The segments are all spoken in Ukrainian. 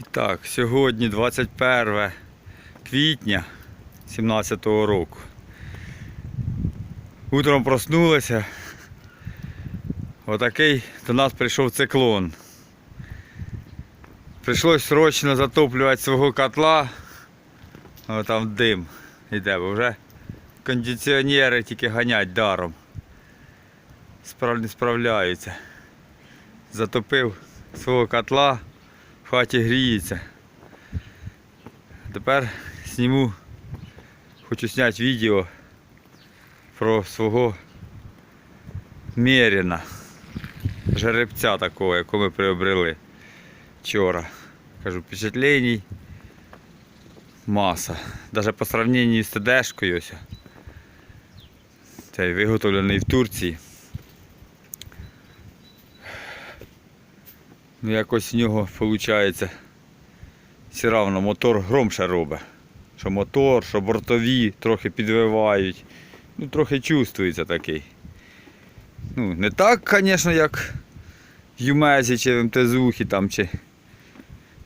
І так, сьогодні 21 квітня 17 року. Утром проснулися. Отакий до нас прийшов циклон. Прийшлось срочно затоплювати свого котла. О, там дим іде, бо вже кондиціонери тільки ганять даром. Справ... Не справляються. Затопив свого котла, хаті гріється. Тепер зніму, хочу зняти відео про свого Меріна, жеребця такого, якого ми приобрели вчора. Кажу, впечатлений маса. Даже по сравнению з ТДшкою ось. Цей виготовлений в Турції. Ну якось в нього виходить все равно мотор громше робить. Що мотор, що бортові трохи підвивають. Ну, трохи чувствується такий. Ну, не так, звісно, як в Юмезі чи в МТЗухі там чи.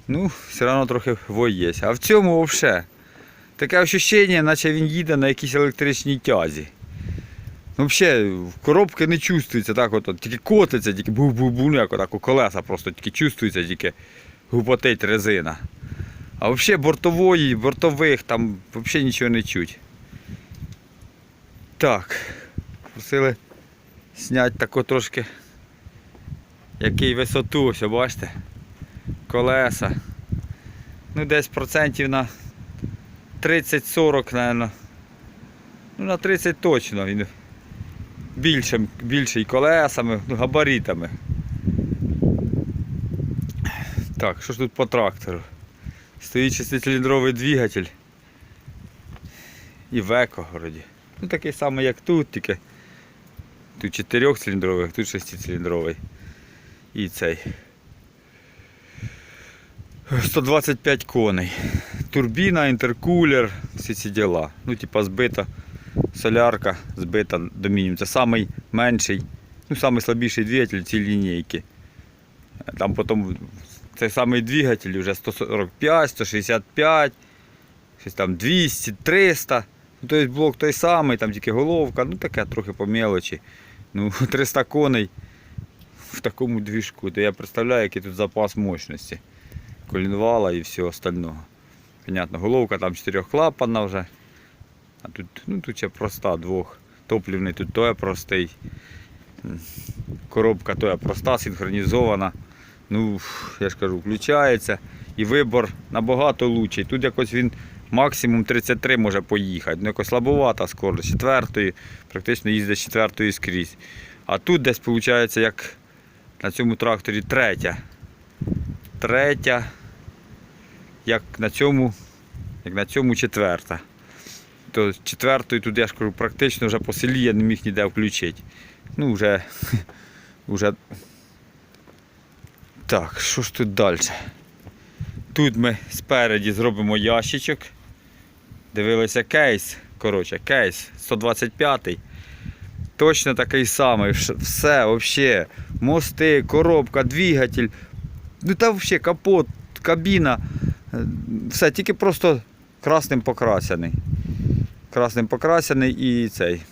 Ну, все одно трохи воє. А в цьому взагалі. Таке ощущення, наче він їде на якійсь електричній тязі. Ну, взагалі, коробки не чувствується так, от тільки котиться, тільки бу-бу-бу, ну як отак, у колеса просто тільки чувствується, тільки гупотить резина. А взагалі бортової, бортових там взагалі нічого не чуть. Так, просили зняти тако трошки який висоту, ось, бачите? Колеса. Ну десь процентів на 30-40, мабуть. Ну на 30 точно він більшим, більший колесами, ну, габаритами. Так, що ж тут по трактору? Стоїть шестициліндровий двигатель. І веко вроді. Ну такий самий як тут, тільки тут чотирьохциліндровий, тут шестициліндровий. І цей. 125 коней. Турбіна, інтеркулер, всі ці діла. Ну, типа збита солярка, збита до мінімуму. Це самий менший, ну, самий слабіший двигатель цієї лінійки. Там потім цей самий двигатель вже 145, 165, щось там 200, 300. Ну, тобто блок той самий, там тільки головка, ну таке трохи по мелочі. Ну, 300 коней в такому двіжку, то я представляю, який тут запас мощності. Колінвала і всього остального. Понятно, головка там чотирьохклапанна вже. А тут, ну, тут ще проста двох. Топлівний тут той простий. Коробка тоя проста, синхронізована. Ну, я ж кажу, включається. І вибор набагато лучший. Тут якось він максимум 33 може поїхати. Ну якось слабовата скорость. Четвертої, практично їздить з четвертої скрізь. А тут десь виходить, як на цьому тракторі третя. Третя, як на цьому, як на цьому четверта. То з четвертої тут я ж кажу, практично вже по селі я не міг ніде включити. Ну вже, вже. Так, що ж тут далі? Тут ми спереді зробимо ящичок. Дивилися кейс. Коротше, кейс 125-й. Точно такий самий. Все, взагалі. Мости, коробка, двигатель. Ну та взагалі капот, кабіна. е, Все, тільки просто красним покрасений. Красним покрасений і цей.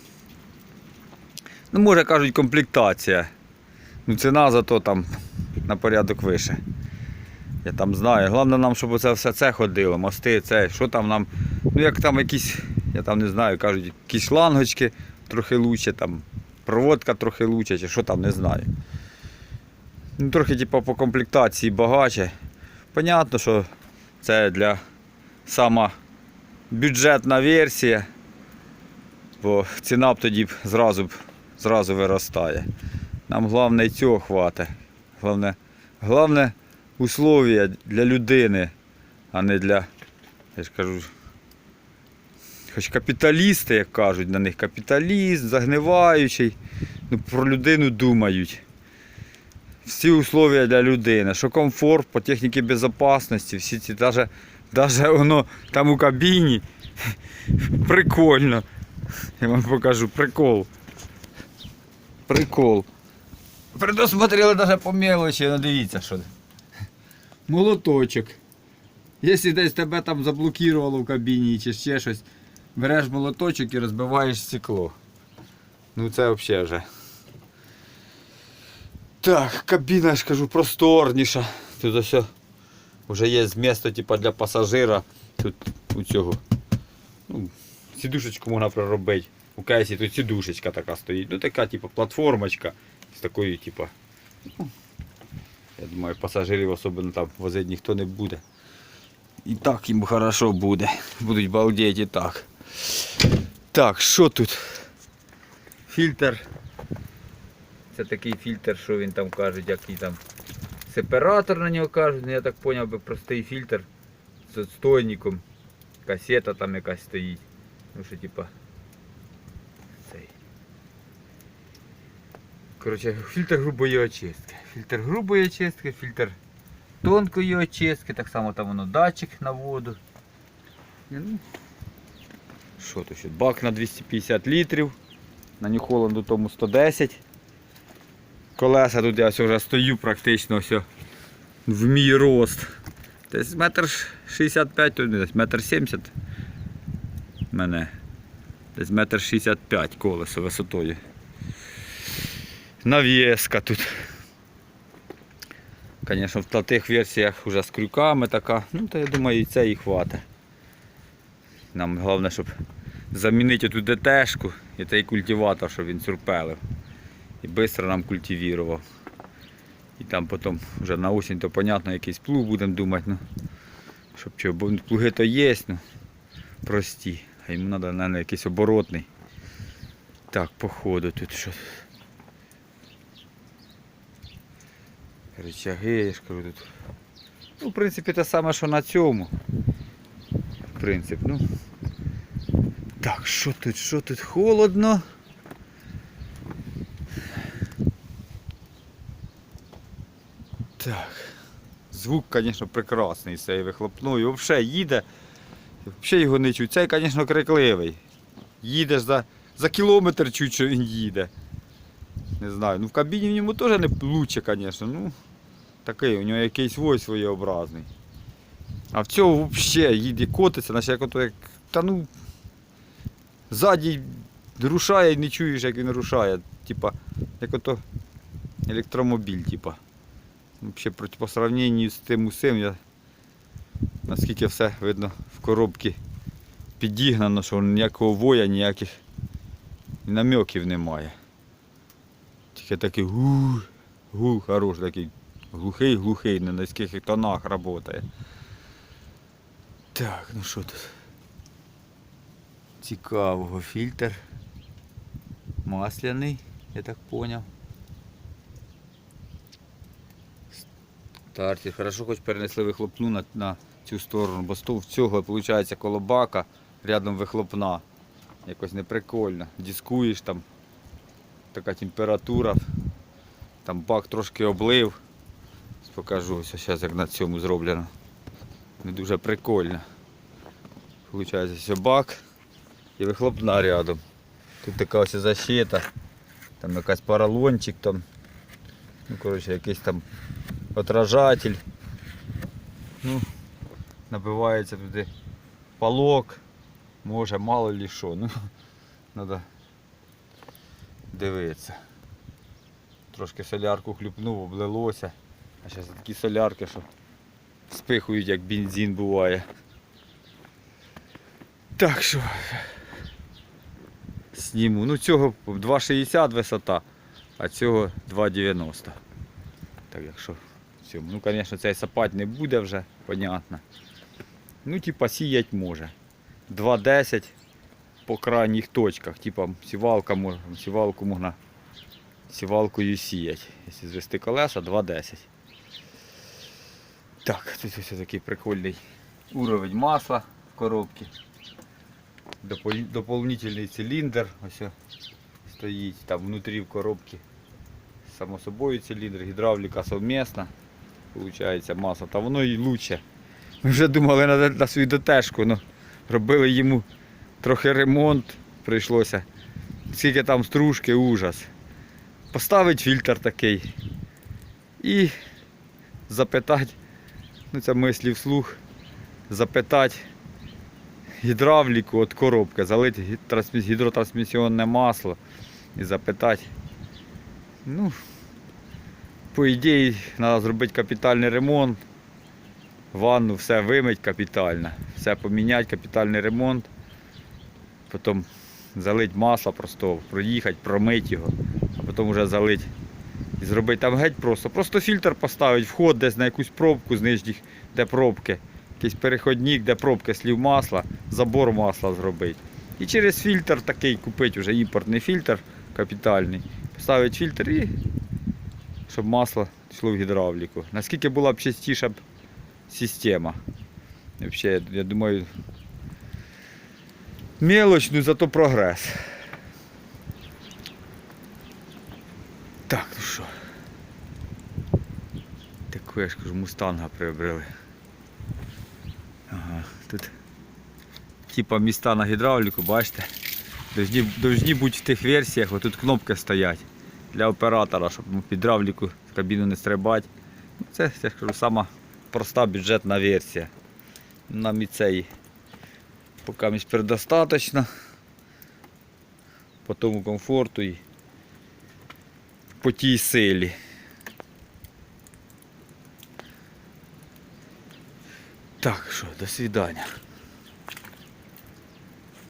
Ну, може кажуть, комплектація. Ну, ціна зато там на порядок вище. Я там знаю. Головне нам, щоб оце все це ходило, мости, це, що там нам. Ну як там якісь, я там не знаю, кажуть, якісь шлангочки трохи лучше, там проводка трохи лучше, чи що там, не знаю. Ну, трохи типу, по комплектації багаче. Понятно, що це для сама бюджетна версія, бо ціна б тоді б зразу, зразу виростає. Нам головне цього хватить. Головне, головне условия для людини, а не для, я ж кажу, хоч капіталісти, як кажуть на них, капіталіст, загниваючий, ну про людину думають. Всі условия для людини, що комфорт по техніці безпечності, всі ці даже, даже воно там у кабіні прикольно. Я вам покажу прикол. Прикол. Предусмотрели навіть по мелочі, ну дивіться що. Молоточок. Якщо десь тебе там заблокувало в кабіні чи ще щось, береш молоточок і розбиваєш стекло. Ну це взагалі вже. Так, кабіна, я ж кажу, просторніша. Тут ось вже є місце типу, для пасажира. Тут у цього. Ну, сідушечку можна проробити. У кейсі тут сідушечка така стоїть. Ну така, типу, платформочка з такою, типу. Ну, я думаю, пасажирів особливо там возити ніхто не буде. І так їм хорошо буде. Будуть балдіти і так. Так, що тут? Фільтр. Це такий фільтр, що він там кажуть, який там сепаратор на нього кажуть, ну я так зрозумів, простий фільтр з отстойником. Касета там якась стоїть. Ну що типа. Цей. Коротше, фільтр грубої очистки. Фільтр грубої очистки, фільтр тонкої очистки, так само там воно датчик на воду. Ну, що тут ще? Бак на 250 літрів. На Нью-Холланду тому 110. Колеса тут я вже стою практично ось в мій рост. Десь метр 65, то десь метр 70 мене. Десь метр 65 колесо висотою. Навіска тут. Звісно, в тих версіях вже з крюками така. Ну, то я думаю, і це і хватить. Нам головне, щоб замінити ту ДТшку і той культиватор, щоб він цурпелив. І швидко нам культивував. І там потім вже на осінь, то понятно, якийсь плуг будемо думати. Ну, щоб чого, плуги то є, ну, прості. А йому треба, мабуть, якийсь оборотний. Так, походу тут що. Рычаги, я ж кажу тут. Ну, в принципі, те саме, що на цьому. Принцип, ну. Так, що тут, що тут холодно. Так. Звук, звісно, прекрасний з цієї вихлопної. Взагалі їде. Взагалі його не чуть. Цей, звісно, крикливий. Їдеш за, за кілометр чуть, що він їде. Не знаю. Ну в кабіні в ньому теж не лучше, звісно. Ну, такий, у нього якийсь вой своєобразний. А в цього взагалі їде котиться, наче як ото як. Та ну. Ззаді рушає і не чуєш, як він рушає. Типа, як ото електромобіль, типа. Взагалі по сравненню з тим усім, я, наскільки все видно в коробці підігнано, що ніякого воя, ніяких намеків немає. Тільки такий гу, гу, хороший, такий глухий, глухий, на низьких тонах працює. Так, ну що тут? Цікавого фільтр. Масляний, я так поняв. Стартер. Хорошо, хоч перенесли вихлопну на, на цю сторону, бо стов в цього виходить коло бака, рядом вихлопна. Якось неприкольно. Дискуєш там, така температура, там бак трошки облив. Покажу ось зараз як на цьому зроблено. Не дуже прикольно. Получається ось бак і вихлопна рядом. Тут така ось защита, там якась поролончик там. Ну, коротше, якийсь там отражатель. Набивається туди палок. Може, мало ли що. Ну, треба дивитися. Трошки солярку хлюпнув, облилося. А зараз такі солярки, що спихують, як бензин буває. Так що сніму. Ну цього 2,60 висота, а цього 2,90. Так якщо в. Ну, звісно, цей сапати не буде вже, понятно. Ну, типа сіять може. 2,10 по крайніх точках. Типа сівалка можна, сівалку можна сівалкою сіяти. Якщо звести колеса, 2,10. Так, тут ось такий прикольний уровень масла в коробці. Дополнительний циліндр ось стоїть там внутрі в коробці. Само собою циліндр, гідравліка совмісна. Получається маса. Та воно і лучше. Ми вже думали на, на свою дотежку, ну, робили йому трохи ремонт прийшлося. Скільки там стружки, ужас. Поставить фільтр такий і запитати, ну це мислі вслух, запитати гідравліку від коробки, залити гідротрансмісіонне масло і запитати. Ну, по ідеї, треба зробити капітальний ремонт. Ванну все вимить капітально, все поміняти, капітальний ремонт. Потім залити масло просто, проїхати, промити його, а потім вже залити і зробити там геть просто. Просто фільтр поставити, вход десь на якусь пробку з нижніх, де пробки. Якийсь переходник, де пробки слів масла, забор масла зробити. І через фільтр такий купити вже імпортний фільтр капітальний. Поставити фільтр і щоб масло йшло в гідравліку. Наскільки була б чистіша система. Взагалі, я думаю, мелоч, ну зато прогрес. Так, ну що. Таку я ж кажу, мустанга приобрели. Ага, тут типа міста на гідравліку, бачите? Должні, должні бути в тих версіях, отут кнопки стоять для оператора, щоб йому під гідравліку з кабіну не стрибати. Ну, Це, я ж кажу, сама проста бюджетна версія. Нам і цей поки місь предостаточно. По тому комфорту і по тій силі. Так, що, до свидання.